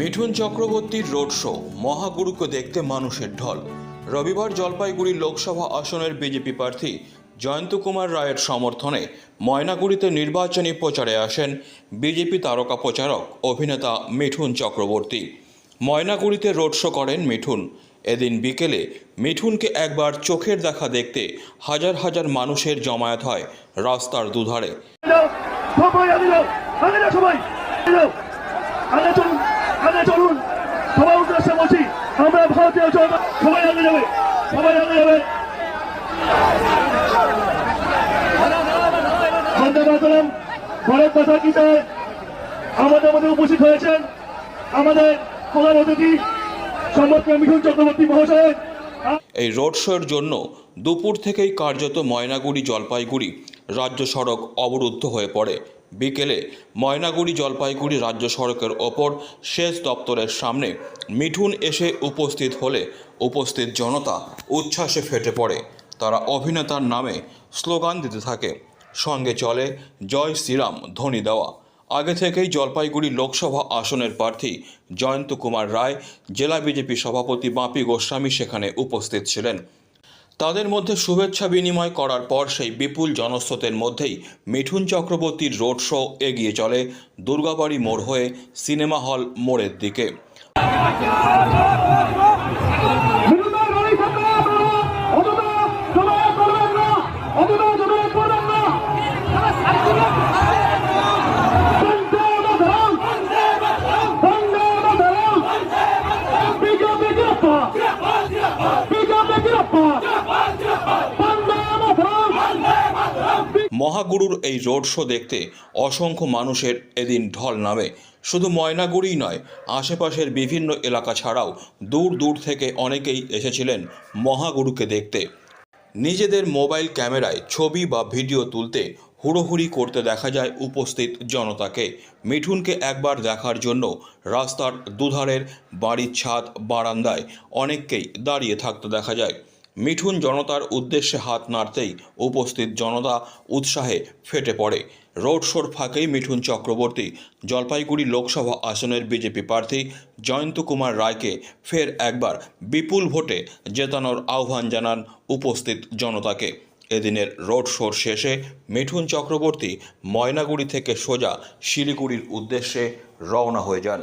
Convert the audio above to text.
মিঠুন চক্রবর্তীর road show মহাগুরুকে দেখতে মানুষের ঢল রবিবার জলপাইগুড়ি লোকসভা আসনের বিজেপি প্রার্থী জয়ন্ত কুমার রায়ের সমর্থনে ময়নাগুড়িতে নির্বাচনী প্রচারে আসেন বিজেপি তারকা প্রচারক অভিনেতা মিঠুন চক্রবর্তী ময়নাগুড়িতে রোড শো করেন মিঠুন এদিন বিকেলে মিঠুনকে একবার চোখের দেখা দেখতে হাজার হাজার মানুষের জমায়েত হয় রাস্তার দুধারে আগে চলুন, সবাই উদ্দেশ্যে বলছি আমরা ভারতীয় জনতা, সবাই আগে যাবে, সবাই আগে যাবে। আমাদের মধ্যে উপস্থিত হয়েছেন আমাদের প্রধান অতিথি সম্রাট মিঠুন চক্রবর্তী মহাশয়। এই রোড শোর জন্য দুপুর থেকেই কার্যত ময়নাগুড়ি, জলপাইগুড়ি রাজ্য সড়ক অবরুদ্ধ হয়ে পড়ে। বিকেলে ময়নাগুড়ি জলপাইগুড়ি রাজ্য সড়কের ওপর সেচ দপ্তরের সামনে মিঠুন এসে উপস্থিত হলে উপস্থিত জনতা উচ্ছ্বাসে ফেটে পড়ে। তারা অভিনেতার নামে স্লোগান দিতে থাকে, সঙ্গে চলে, জয় শ্রীরাম, ধ্বনি দেওয়া। আগে থেকেই জলপাইগুড়ি লোকসভা আসনের প্রার্থী জয়ন্ত কুমার রায়, জেলা বিজেপি সভাপতি বাপি গোস্বামী সেখানে উপস্থিত ছিলেন। তাদের মধ্যে শুভেচ্ছা বিনিময় করার পর সেই বিপুল জনস্রোতের মধ্যেই মিঠুন চক্রবর্তীর রোড শো এগিয়ে চলে দুর্গাবাড়ি মোড় হয়ে সিনেমা হল মোড়ের দিকে বিরোধী লড়াই থাকবে আপনারা অন্তত জমায়েত করবেন না অন্তত জমায়েত করবেন না বন্দে মাতরম বন্দে মাতরম বিজেপি গ্রেপ্তার বিজেপি গ্রেপ্তার বন্দে মাতরম মহাগুরুর এই রোড শো দেখতে অসংখ্য মানুষের এদিন ঢল নামে। শুধু ময়নাগুড়িই নয়, আশেপাশের বিভিন্ন এলাকা ছাড়াও দূর দূর থেকে অনেকেই এসেছিলেন মহাগুরুকে দেখতে। নিজেদের মোবাইল ক্যামেরায় ছবি বা ভিডিও তুলতে হুড়োহুড়ি করতে দেখা যায় উপস্থিত জনতাকে। মিঠুনকে একবার দেখার জন্য রাস্তার দুধারের বাড়ির ছাদ, বারান্দায় অনেককেই দাঁড়িয়ে থাকতে দেখা যায়। মিঠুন জনতার উদ্দেশ্যে হাত নাড়তেই উপস্থিত জনতা উৎসাহে ফেটে পড়ে। রোড শোর ফাঁকেই মিঠুন চক্রবর্তী, জলপাইগুড়ি লোকসভা আসনের বিজেপি প্রার্থী জয়ন্ত কুমার রায়কে ফের একবার বিপুল ভোটে জেতানোর আহ্বান জানান উপস্থিত জনতাকে। এদিনের রোড শোর শেষে মিঠুন চক্রবর্তী ময়নাগুড়ি থেকে সোজা শিলিগুড়ির উদ্দেশ্যে রওনা হয়ে যান।